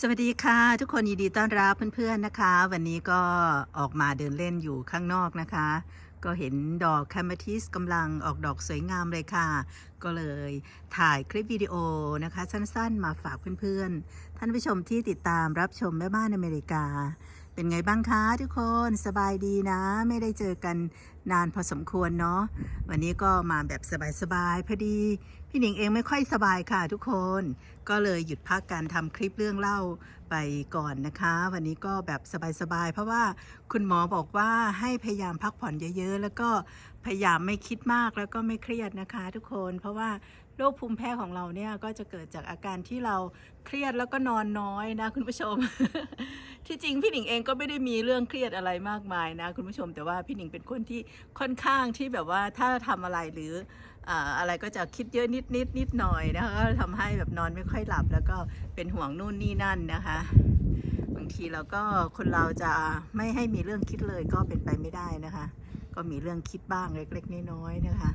สวัสดีค่ะ ทุกคนยินดีต้อนรับเพื่อนๆนะคะ วันนี้ก็ออกมาเดินเล่นอยู่ข้างนอกนะคะ ก็เห็นดอกแคมเมทิสกำลังออกดอกสวยงามเลยค่ะ ก็เลยถ่ายคลิปวิดีโอนะคะ สั้นๆ มาฝากเพื่อนๆ ท่านผู้ชมที่ติดตามรับชมแม่บ้านอเมริกา เป็นไงบ้างคะทุกคนสบายดีนะ ไม่ได้เจอกันนานพอสมควรเนาะวันนี้ก็มาแบบสบายๆพอดี พี่หนิงเองไม่ค่อยสบายค่ะทุกคน ก็เลยหยุดพักการทำคลิปเรื่องเล่าไปก่อนนะคะ วันนี้ก็แบบสบายๆเพราะว่าคุณหมอบอกว่าให้พยายามพักผ่อนเยอะๆ แล้วก็พยายามไม่คิดมากแล้วก็ไม่เครียดนะคะ ทุกคน เพราะว่า โรคภูมิแพ้ของเราเนี่ยก็จะเกิดจากอาการที่เราเครียดแล้วก็นอนน้อยนะคุณผู้ชม ที่จริงพี่หนิงเองก็ไม่ได้มีเรื่องเครียดอะไรมากมายนะคุณผู้ชม แต่ว่าพี่หนิงเป็นคนที่ค่อนข้างที่แบบว่าถ้าทำอะไรหรืออ่าอะไรก็จะคิดเยอะนิดนิดนิดหน่อยนะคะก็ทำให้แบบนอนไม่ค่อยหลับ แล้วก็เป็นห่วงนู่นนี่นั่นนะคะบางทีเราก็คนเราจะไม่ให้มีเรื่องคิดเลยก็เป็นไปไม่ได้นะคะ ก็มีเรื่องคิดบ้างเล็ก ๆ น้อยๆนะคะ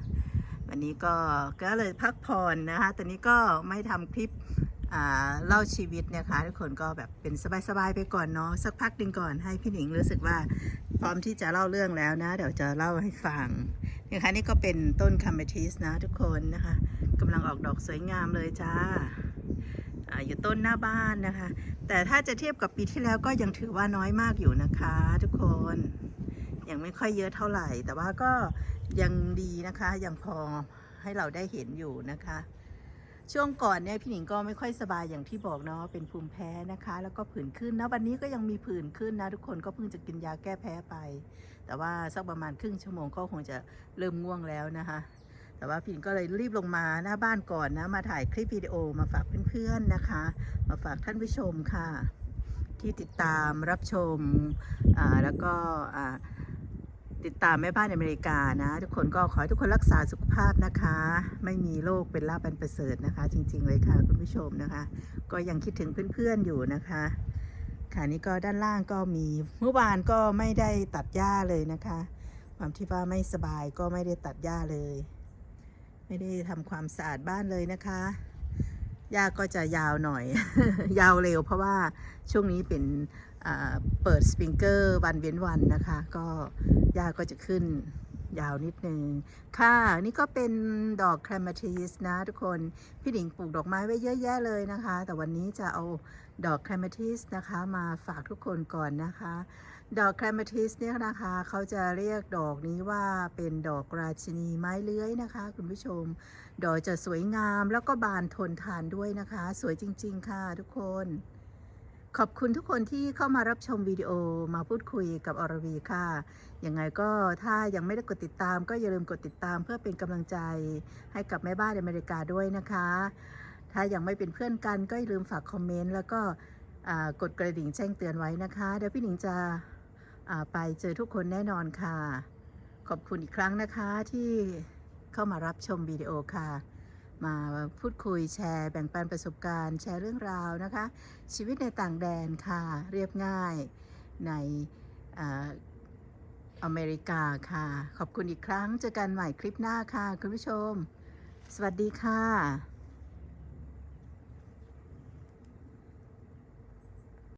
วันนี้ก็ก็เลยพักผ่อนนะคะ ตอนนี้ก็ไม่ทำคลิปอ่าเล่าชีวิตนะคะทุกคนก็แบบเป็นสบายๆไปก่อนเนาะสักพักหนึ่งก่อนให้พี่หนิงรู้สึกว่าพร้อมที่จะเล่าเรื่องแล้วนะ เดี๋ยวจะเล่าให้ฟังนะคะนี่ก็เป็นต้นคาเมทิสนะทุกคนนะคะกำลังออกดอกสวยงามเลยจ้าอาอยู่ต้นหน้าบ้านนะคะ แต่ถ้าจะเทียบกับปีที่แล้วก็ยังถือว่าน้อยมากอยู่นะคะ ทุกคนยังไม่ค่อยเยอะเท่าไหร่ แต่ว่าก็ ยังดีนะคะยังพอให้เราได้เห็นอยู่นะคะ ช่วงก่อนเนี่ยพี่หนิงก็ไม่ค่อยสบายอย่างที่บอกเนาะเป็นภูมิแพ้นะคะ แล้วก็ผื่นขึ้นนะวันนี้ก็ยังมีผื่นขึ้นนะทุกคนก็เพิ่งจะกินยาแก้แพ้ไป แต่ว่าสักประมาณครึ่งชั่วโมงก็คงจะเริ่มง่วงแล้วนะคะแต่ว่าพี่หญิงก็เลยรีบลงมาหน้าบ้านก่อนนะ มาถ่ายคลิปวิดีโอมาฝากเพื่อนๆนะคะ มาฝากท่านผู้ชมค่ะ ที่ติดตามรับชมอ่าแล้วก็อ่า ติดตามแม่บ้านอเมริกานะ ทุกคนก็ขอให้ทุกคนรักษาสุขภาพนะคะ ไม่มีโรคเป็นลาบเป็นประเสริฐนะคะ จริง ๆ เลยค่ะคุณผู้ชมนะคะ ก็ยังคิดถึงเพื่อนๆอยู่นะคะค่ะนี่ก็ด้านล่างก็มีเมื่อวานก็ไม่ได้ตัดหญ้าเลยนะคะความที่ว่าไม่สบายก็ไม่ได้ตัดหญ้าเลย ไม่ได้ทำความสะอาดบ้านเลยนะคะ หญ้าก็จะยาวหน่อย ยาวเร็ว เพราะว่าช่วงนี้เป็นเปิดสปริงเกอร์วันเว้นวันนะคะ ก็หญ้าก็จะขึ้น ยาวนิดนึงค่ะ นี่ก็เป็นดอกแครมาทิสนะทุกคน พี่หนิงปลูกดอกไม้ไว้เยอะแยะเลยนะคะ แต่วันนี้จะเอาดอกแคลมาทิสนะคะมาฝากทุกคนก่อนนะคะ ดอกแคลมาทิสเนี่ยนะคะเขาจะเรียกดอกนี้ว่าเป็นดอกราชินีไม้เลื้อยนะคะ คุณผู้ชม ดอกจะสวยงามแล้วก็บานทนทานด้วยนะคะ สวยจริง ๆ ค่ะทุกคน ขอบคุณทุกคนที่เข้ามารับชมวิดีโอมาพูดคุยกับอรวีค่ะ ยังไงก็ถ้ายังไม่ได้กดติดตาม ก็อย่าลืมกดติดตามเพื่อเป็นกำลังใจให้กับแม่บ้านอเมริกาด้วยนะคะ ถ้ายังไม่เป็นเพื่อนกันก็อย่าลืมฝากคอมเมนต์แล้วก็กดกระดิ่งแจ้งเตือนไว้นะคะ เดี๋ยวพี่หนิงจะไปเจอทุกคนแน่นอนค่ะ ขอบคุณอีกครั้งนะคะที่เข้ามารับชมวิดีโอค่ะ มาพูดคุยแชร์ แบ่งปันประสบการณ์ แชร์เรื่องราวนะคะ ชีวิตในต่างแดนค่ะ เรียบง่ายในอเมริกาค่ะ ขอบคุณอีกครั้ง เจอกันใหม่คลิปหน้าค่ะ คุณผู้ชม สวัสดีค่ะ